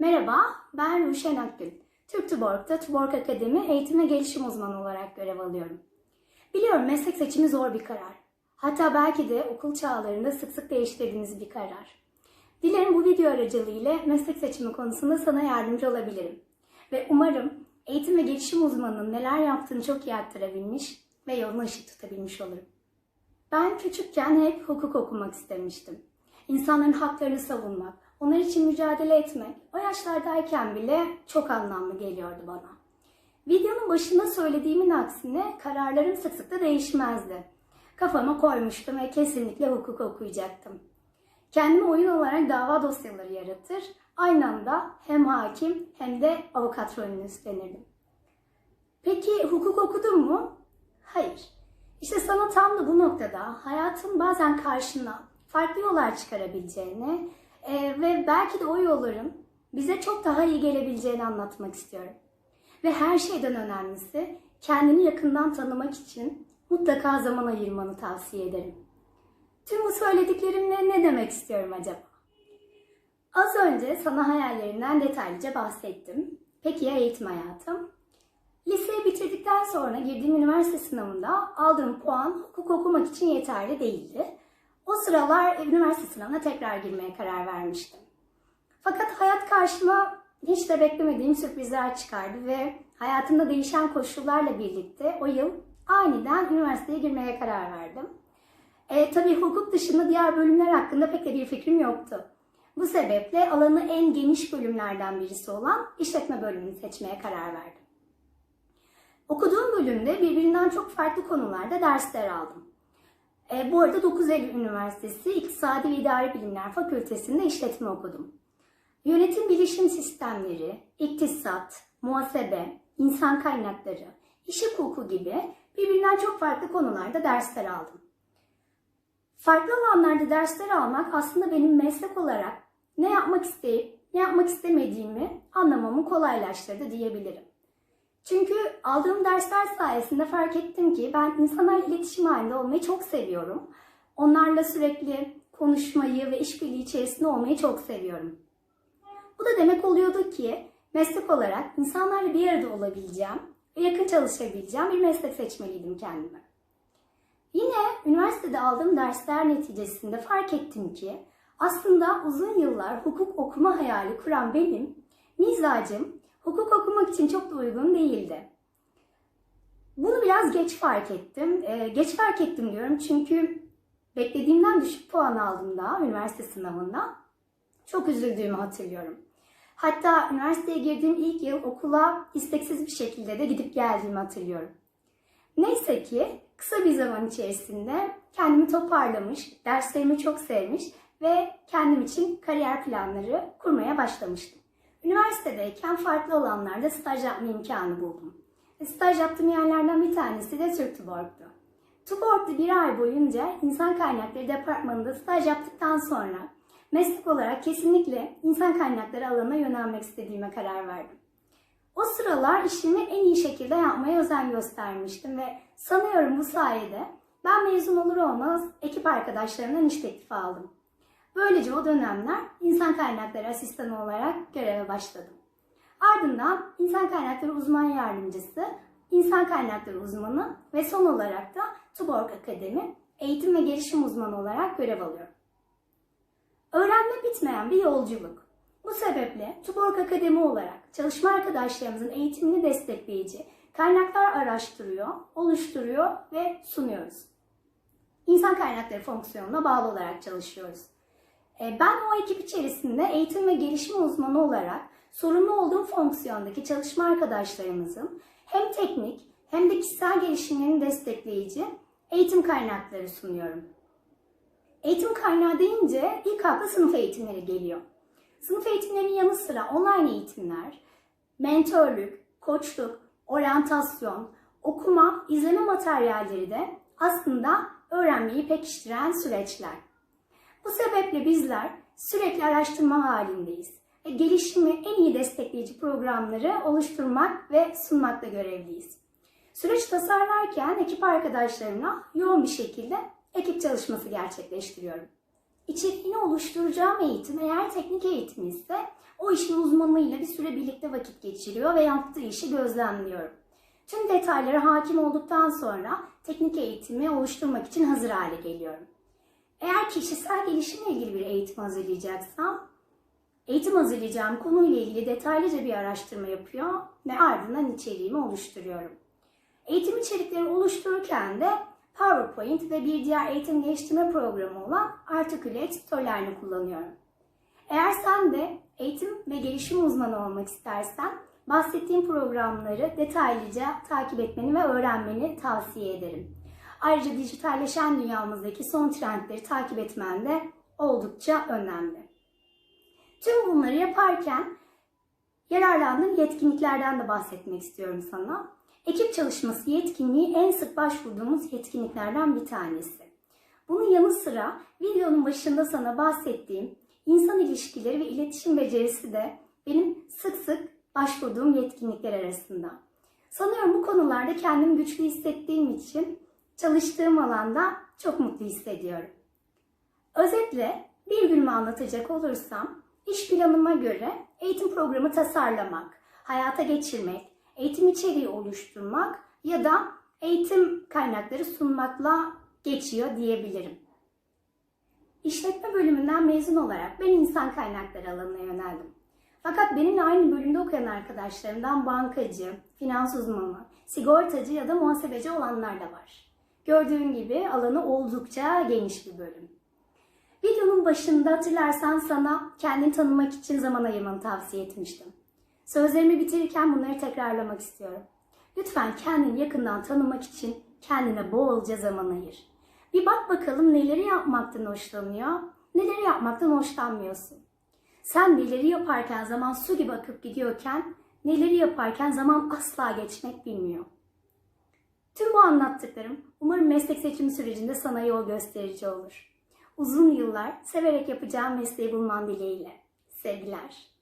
Merhaba, ben Ruşen Akgül. Türk TÜBORG'da TÜBORG Akademi eğitim ve gelişim uzmanı olarak görev alıyorum. Biliyorum meslek seçimi zor bir karar. Hatta belki de okul çağlarında sık sık değiştirdiğiniz bir karar. Dilerim bu video aracılığıyla meslek seçimi konusunda sana yardımcı olabilirim. Ve umarım eğitim ve gelişim uzmanının neler yaptığını çok iyi aktarabilmiş ve yoluna ışık tutabilmiş olurum. Ben küçükken hep hukuk okumak istemiştim. İnsanların haklarını savunmak, onlar için mücadele etmek o yaşlardayken bile çok anlamlı geliyordu bana. Videonun başında söylediğimin aksine kararlarım sık sık da değişmezdi. Kafama koymuştum ve kesinlikle hukuk okuyacaktım. Kendime oyun olarak dava dosyaları yaratır, aynı anda hem hakim hem de avukat rolünü üstlenirdim. Peki hukuk okudun mu? Hayır. İşte sana tam da bu noktada hayatın bazen karşına farklı yollar çıkarabileceğini e, ve belki de o yolların bize çok daha iyi gelebileceğini anlatmak istiyorum. Ve her şeyden önemlisi kendini yakından tanımak için mutlaka zaman ayırmanı tavsiye ederim. Tüm bu söylediklerimle ne demek istiyorum acaba? Az önce sana hayallerinden detaylıca bahsettim. Peki ya eğitim hayatım? Liseyi bitirdikten sonra girdiğim üniversite sınavında aldığım puan hukuk okumak için yeterli değildi. O sıralar üniversite sınavına tekrar girmeye karar vermiştim. Fakat hayat karşıma hiç de beklemediğim sürprizler çıkardı ve hayatımda değişen koşullarla birlikte o yıl aniden üniversiteye girmeye karar verdim. E, tabii hukuk dışında diğer bölümler hakkında pek de bir fikrim yoktu. Bu sebeple alanı en geniş bölümlerden birisi olan işletme bölümünü seçmeye karar verdim. Okuduğum bölümde birbirinden çok farklı konularda dersler aldım. E, bu arada 9 Eylül Üniversitesi İktisadi ve İdari Bilimler Fakültesi'nde işletme okudum. Yönetim bilişim sistemleri, iktisat, muhasebe, insan kaynakları, iş hukuku gibi birbirinden çok farklı konularda dersler aldım. Farklı alanlarda dersler almak aslında benim meslek olarak ne yapmak isteyip ne yapmak istemediğimi anlamamı kolaylaştırdı diyebilirim. Çünkü aldığım dersler sayesinde fark ettim ki ben insanlarla iletişim halinde olmayı çok seviyorum. Onlarla sürekli konuşmayı ve işbirliği içerisinde olmayı çok seviyorum. Bu da demek oluyordu ki meslek olarak insanlarla bir arada olabileceğim ve yakın çalışabileceğim bir meslek seçmeliydim kendime. Yine üniversitede aldığım dersler neticesinde fark ettim ki aslında uzun yıllar hukuk okuma hayali kuran benim mizacım hukuk okumak için çok da uygun değildi. Bunu biraz geç fark ettim. Ee, geç fark ettim diyorum çünkü beklediğimden düşük puan aldığımda üniversite sınavında çok üzüldüğümü hatırlıyorum. Hatta üniversiteye girdiğim ilk yıl okula isteksiz bir şekilde de gidip geldiğimi hatırlıyorum. Neyse ki kısa bir zaman içerisinde kendimi toparlamış, derslerimi çok sevmiş ve kendim için kariyer planları kurmaya başlamıştım. Üniversitedeyken farklı alanlarda staj yapma imkanı buldum. Ve staj yaptığım yerlerden bir tanesi de Türk TÜBORG'du. TÜBORG'da bir ay boyunca insan kaynakları departmanında staj yaptıktan sonra meslek olarak kesinlikle insan kaynakları alanına yönelmek istediğime karar verdim. O sıralar işimi en iyi şekilde yapmaya özen göstermiştim ve sanıyorum bu sayede ben mezun olur olmaz ekip arkadaşlarımdan iş teklifi aldım. Böylece o dönemler insan kaynakları asistanı olarak göreve başladım. Ardından insan kaynakları uzman yardımcısı, insan kaynakları uzmanı ve son olarak da TÜBORG Akademi eğitim ve gelişim uzmanı olarak görev alıyorum. Öğrenme bitmeyen bir yolculuk. Bu sebeple TÜBORG Akademi olarak çalışma arkadaşlarımızın eğitimini destekleyici kaynaklar araştırıyor, oluşturuyor ve sunuyoruz. İnsan kaynakları fonksiyonuna bağlı olarak çalışıyoruz. E, Ben o ekip içerisinde eğitim ve gelişim uzmanı olarak sorumlu olduğum fonksiyondaki çalışma arkadaşlarımızın hem teknik hem de kişisel gelişimlerini destekleyici eğitim kaynakları sunuyorum. Eğitim kaynağı deyince ilk akla sınıf eğitimleri geliyor. Sınıf eğitimlerinin yanı sıra online eğitimler, mentörlük, koçluk, oryantasyon, okuma, izleme materyalleri de aslında öğrenmeyi pekiştiren süreçler. Bu sebeple bizler sürekli araştırma halindeyiz. Ve gelişimi en iyi destekleyici programları oluşturmak ve sunmakla görevliyiz. Süreç tasarlarken ekip arkadaşlarımla yoğun bir şekilde ekip çalışması gerçekleştiriyorum. İçeriğini oluşturacağım eğitim eğer teknik eğitim ise o işin uzmanıyla bir süre birlikte vakit geçiriyor ve yaptığı işi gözlemliyorum. Tüm detaylara hakim olduktan sonra teknik eğitimi oluşturmak için hazır hale geliyorum. Eğer kişisel gelişimle ilgili bir eğitim hazırlayacaksam, eğitim hazırlayacağım konuyla ilgili detaylıca bir araştırma yapıyor ve ardından içeriğimi oluşturuyorum. Eğitim içerikleri oluştururken de PowerPoint ve bir diğer eğitim geliştirme programı olan Articulate Storyline'ı kullanıyorum. Eğer sen de eğitim ve gelişim uzmanı olmak istersen bahsettiğim programları detaylıca takip etmeni ve öğrenmeni tavsiye ederim. Ayrıca dijitalleşen dünyamızdaki son trendleri takip etmen de oldukça önemli. Tüm bunları yaparken yararlandığım yetkinliklerden de bahsetmek istiyorum sana. Ekip çalışması yetkinliği en sık başvurduğumuz yetkinliklerden bir tanesi. Bunun yanı sıra videonun başında sana bahsettiğim insan ilişkileri ve iletişim becerisi de benim sık sık başvurduğum yetkinlikler arasında. Sanıyorum bu konularda kendimi güçlü hissettiğim için çalıştığım alanda çok mutlu hissediyorum. Özetle bir günümü anlatacak olursam, iş planıma göre eğitim programı tasarlamak, hayata geçirmek, eğitim içeriği oluşturmak ya da eğitim kaynakları sunmakla geçiyor diyebilirim. İşletme bölümünden mezun olarak ben insan kaynakları alanına yöneldim. Fakat benimle aynı bölümde okuyan arkadaşlarımdan bankacı, finans uzmanı, sigortacı ya da muhasebeci olanlar da var. Gördüğün gibi alanı oldukça geniş bir bölüm. Videonun başında hatırlarsan sana kendini tanımak için zaman ayırmanı tavsiye etmiştim. Sözlerimi bitirirken bunları tekrarlamak istiyorum. Lütfen kendini yakından tanımak için kendine bolca zaman ayır. Bir bak bakalım neleri yapmaktan hoşlanıyor, neleri yapmaktan hoşlanmıyorsun. Sen neleri yaparken zaman su gibi akıp gidiyorken, neleri yaparken zaman asla geçmek bilmiyor. Tüm bu anlattıklarım umarım meslek seçimi sürecinde sana yol gösterici olur. Uzun yıllar severek yapacağım mesleği bulman dileğiyle. Sevgiler.